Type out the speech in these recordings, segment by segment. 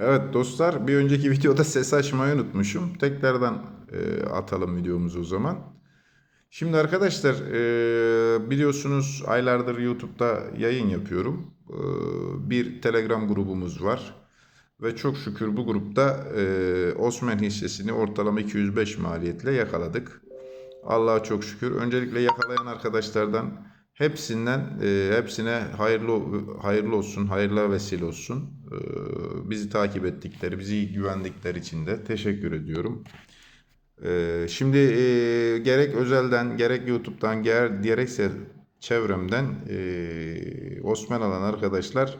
Evet dostlar bir önceki videoda ses açmayı unutmuşum. Tekrardan e, atalım videomuzu o zaman. Şimdi arkadaşlar e, biliyorsunuz aylardır YouTube'da yayın yapıyorum. E, bir Telegram grubumuz var. Ve çok şükür bu grupta e, Osman hissesini ortalama 205 maliyetle yakaladık. Allah'a çok şükür. Öncelikle yakalayan arkadaşlardan hepsinden e, hepsine hayırlı hayırlı olsun, hayırlı vesile olsun. E, bizi takip ettikleri, bizi güvendikleri için de teşekkür ediyorum. E, şimdi gerek özelden, gerek YouTube'dan, ger, gerekse çevremden Osman alan arkadaşlar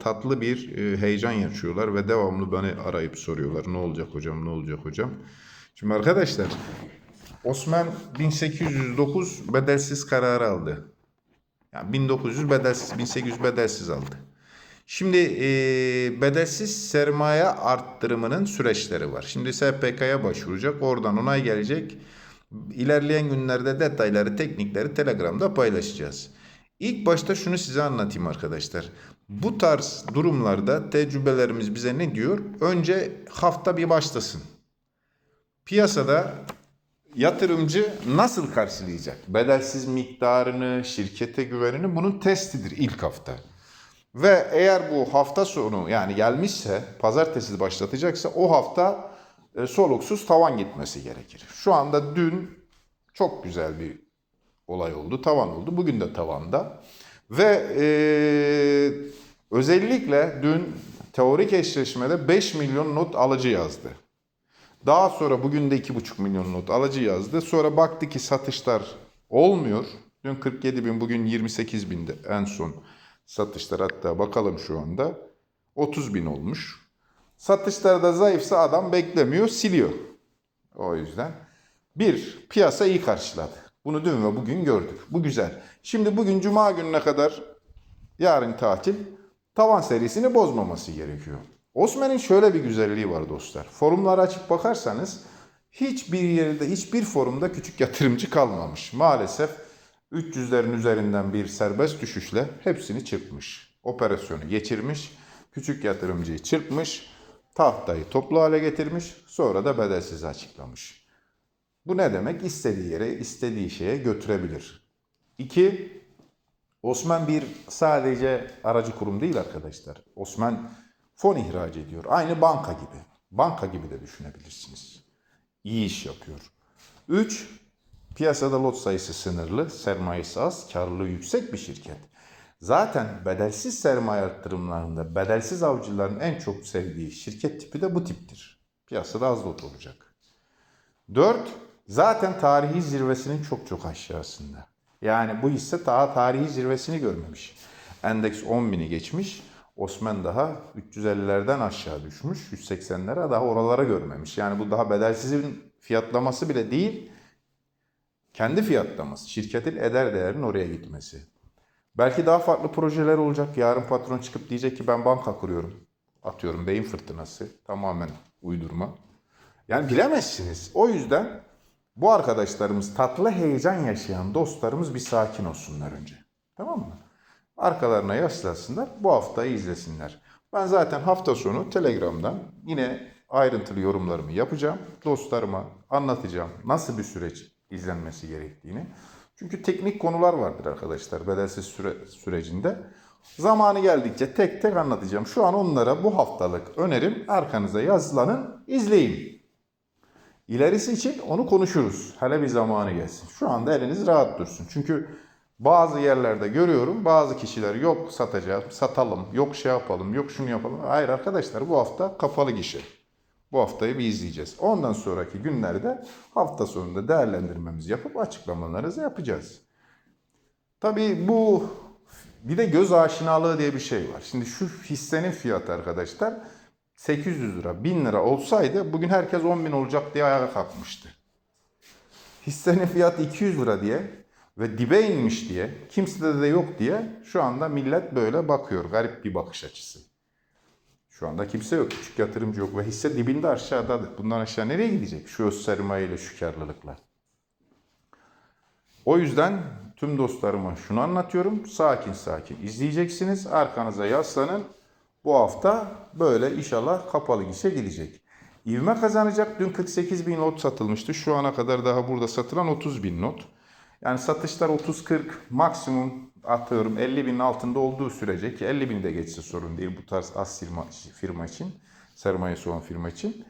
tatlı bir heyecan yaşıyorlar ve devamlı beni arayıp soruyorlar. Ne olacak hocam, ne olacak hocam? Şimdi arkadaşlar Osman 1809 bedelsiz kararı aldı. Yani 1900 bedelsiz, 1800 bedelsiz aldı. Şimdi e, bedelsiz sermaye arttırımının süreçleri var. Şimdi SPK'ya başvuracak, oradan onay gelecek. İlerleyen günlerde detayları, teknikleri Telegram'da paylaşacağız. İlk başta şunu size anlatayım arkadaşlar. Bu tarz durumlarda tecrübelerimiz bize ne diyor? Önce hafta bir başlasın. Piyasada yatırımcı nasıl karşılayacak? Bedelsiz miktarını, şirkete güvenini bunun testidir ilk hafta. Ve eğer bu hafta sonu yani gelmişse, pazartesi başlatacaksa o hafta e, soluksuz tavan gitmesi gerekir. Şu anda dün çok güzel bir olay oldu, tavan oldu. Bugün de tavanda. Ve e, özellikle dün teorik eşleşmede 5 milyon not alıcı yazdı. Daha sonra bugün de 2,5 milyon not alıcı yazdı. Sonra baktı ki satışlar olmuyor. Dün 47 bin bugün 28 bindi en son satışlar hatta bakalım şu anda. 30 bin olmuş. Satışlarda zayıfsa adam beklemiyor siliyor. O yüzden bir piyasa iyi karşıladı. Bunu dün ve bugün gördük. Bu güzel. Şimdi bugün cuma gününe kadar yarın tatil tavan serisini bozmaması gerekiyor. Osman'ın şöyle bir güzelliği var dostlar. Forumları açıp bakarsanız hiçbir yerde, hiçbir forumda küçük yatırımcı kalmamış. Maalesef 300'lerin üzerinden bir serbest düşüşle hepsini çırpmış. Operasyonu geçirmiş, küçük yatırımcıyı çırpmış, tahtayı toplu hale getirmiş, sonra da bedelsiz açıklamış. Bu ne demek? İstediği yere, istediği şeye götürebilir. İki, Osman bir sadece aracı kurum değil arkadaşlar. Osman fon ihraç ediyor. Aynı banka gibi. Banka gibi de düşünebilirsiniz. İyi iş yapıyor. 3. Piyasada lot sayısı sınırlı, sermayesi az, karlılığı yüksek bir şirket. Zaten bedelsiz sermaye arttırımlarında bedelsiz avcıların en çok sevdiği şirket tipi de bu tiptir. Piyasada az lot olacak. 4. Zaten tarihi zirvesinin çok çok aşağısında. Yani bu hisse daha tarihi zirvesini görmemiş. Endeks 10 bini geçmiş. Osman daha 350'lerden aşağı düşmüş. 180'lere daha oralara görmemiş. Yani bu daha bedelsizin fiyatlaması bile değil. Kendi fiyatlaması. Şirketin eder değerinin oraya gitmesi. Belki daha farklı projeler olacak. Yarın patron çıkıp diyecek ki ben banka kuruyorum. Atıyorum beyin fırtınası. Tamamen uydurma. Yani bilemezsiniz. O yüzden bu arkadaşlarımız tatlı heyecan yaşayan dostlarımız bir sakin olsunlar önce. Tamam mı? Arkalarına yaslansınlar. Bu haftayı izlesinler. Ben zaten hafta sonu Telegram'dan yine ayrıntılı yorumlarımı yapacağım. Dostlarıma anlatacağım nasıl bir süreç izlenmesi gerektiğini. Çünkü teknik konular vardır arkadaşlar bedelsiz süre, sürecinde. Zamanı geldikçe tek tek anlatacağım. Şu an onlara bu haftalık önerim arkanıza yazılanın izleyin. İlerisi için onu konuşuruz. Hele bir zamanı gelsin. Şu anda eliniz rahat dursun. Çünkü bazı yerlerde görüyorum bazı kişiler yok satacağız, satalım, yok şey yapalım, yok şunu yapalım. Hayır arkadaşlar bu hafta kapalı gişe. Bu haftayı bir izleyeceğiz. Ondan sonraki günlerde hafta sonunda değerlendirmemizi yapıp açıklamalarımızı yapacağız. Tabii bu bir de göz aşinalığı diye bir şey var. Şimdi şu hissenin fiyatı arkadaşlar 800 lira, 1000 lira olsaydı bugün herkes 10 bin olacak diye ayağa kalkmıştı. Hissenin fiyatı 200 lira diye ve dibe inmiş diye, kimsede de yok diye şu anda millet böyle bakıyor. Garip bir bakış açısı. Şu anda kimse yok, küçük yatırımcı yok ve hisse dibinde aşağıdadır. Bundan aşağı nereye gidecek? Şu öz sermaye ile şu karlılıkla. O yüzden tüm dostlarıma şunu anlatıyorum. Sakin sakin izleyeceksiniz. Arkanıza yaslanın. Bu hafta böyle inşallah kapalı gişe gidecek. İvme kazanacak. Dün 48 bin lot satılmıştı. Şu ana kadar daha burada satılan 30 bin not. Yani satışlar 30-40 maksimum atıyorum 50 binin altında olduğu sürece ki 50 bin de geçse sorun değil bu tarz az firma, firma için, sermayesi olan firma için.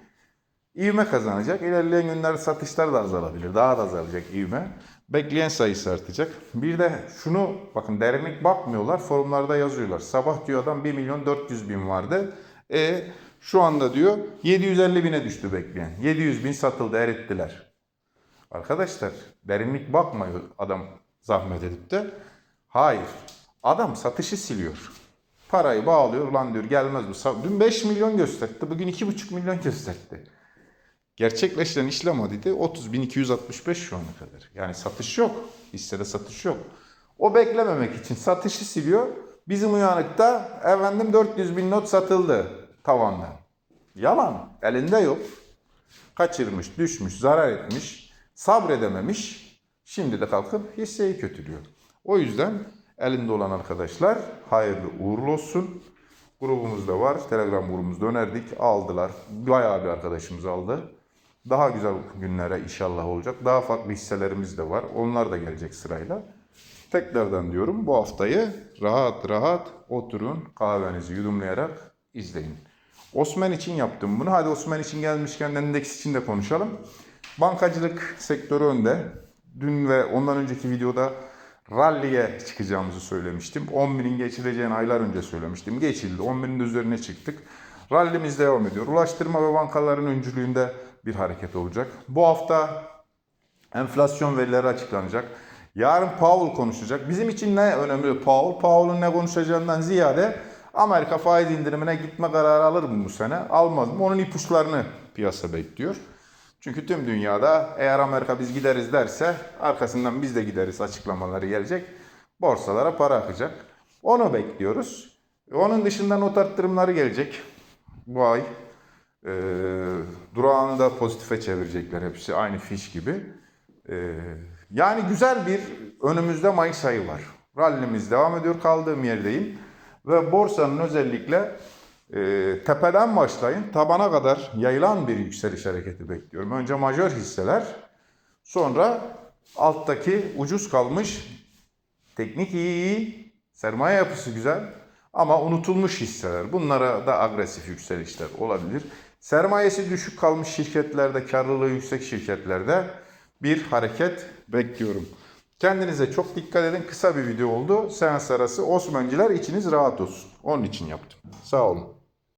İvme kazanacak. İlerleyen günlerde satışlar da azalabilir. Daha da azalacak ivme. Bekleyen sayısı artacak. Bir de şunu bakın derinlik bakmıyorlar. Forumlarda yazıyorlar. Sabah diyor adam 1 milyon 400 bin vardı. E şu anda diyor 750 bine düştü bekleyen. 700 bin satıldı erittiler. Arkadaşlar derinlik bakmıyor adam zahmet edip de. Hayır. Adam satışı siliyor. Parayı bağlıyor lan diyor gelmez bu. Dün 5 milyon gösterdi. Bugün 2,5 milyon gösterdi. Gerçekleşen işlem adedi 30.265 şu ana kadar. Yani satış yok. Hissede satış yok. O beklememek için satışı siliyor. Bizim uyanıkta efendim 400 bin not satıldı tavandan. Yalan. Elinde yok. Kaçırmış, düşmüş, zarar etmiş, sabredememiş. Şimdi de kalkıp hisseyi kötülüyor. O yüzden elinde olan arkadaşlar hayırlı uğurlu olsun. Grubumuzda var. Telegram grubumuzda önerdik. Aldılar. Bayağı bir arkadaşımız aldı. Daha güzel günlere inşallah olacak. Daha farklı hisselerimiz de var. Onlar da gelecek sırayla. Tekrardan diyorum bu haftayı rahat rahat oturun kahvenizi yudumlayarak izleyin. Osman için yaptım bunu. Hadi Osman için gelmişken endeks için de konuşalım. Bankacılık sektörü önde. Dün ve ondan önceki videoda rally'e çıkacağımızı söylemiştim. 10 binin geçileceğini aylar önce söylemiştim. Geçildi. 10 binin de üzerine çıktık. Rallimiz devam ediyor. Ulaştırma ve bankaların öncülüğünde bir hareket olacak. Bu hafta enflasyon verileri açıklanacak. Yarın Powell konuşacak. Bizim için ne önemli Powell? Powell'ın ne konuşacağından ziyade Amerika faiz indirimine gitme kararı alır mı bu sene? Almaz mı? Onun ipuçlarını piyasa bekliyor. Çünkü tüm dünyada eğer Amerika biz gideriz derse arkasından biz de gideriz açıklamaları gelecek. Borsalara para akacak. Onu bekliyoruz. Onun dışında not arttırımları gelecek bu ay. Ee, durağını da pozitife çevirecekler hepsi aynı fiş gibi. Ee, yani güzel bir önümüzde Mayıs ayı var. Rallimiz devam ediyor kaldığım yerdeyim. Ve borsanın özellikle e, tepeden başlayın tabana kadar yayılan bir yükseliş hareketi bekliyorum. Önce majör hisseler sonra alttaki ucuz kalmış teknik iyi iyi sermaye yapısı güzel ama unutulmuş hisseler. Bunlara da agresif yükselişler olabilir. Sermayesi düşük kalmış şirketlerde, karlılığı yüksek şirketlerde bir hareket bekliyorum. Kendinize çok dikkat edin. Kısa bir video oldu. Seans arası Osmancılar içiniz rahat olsun. Onun için yaptım. Sağ olun.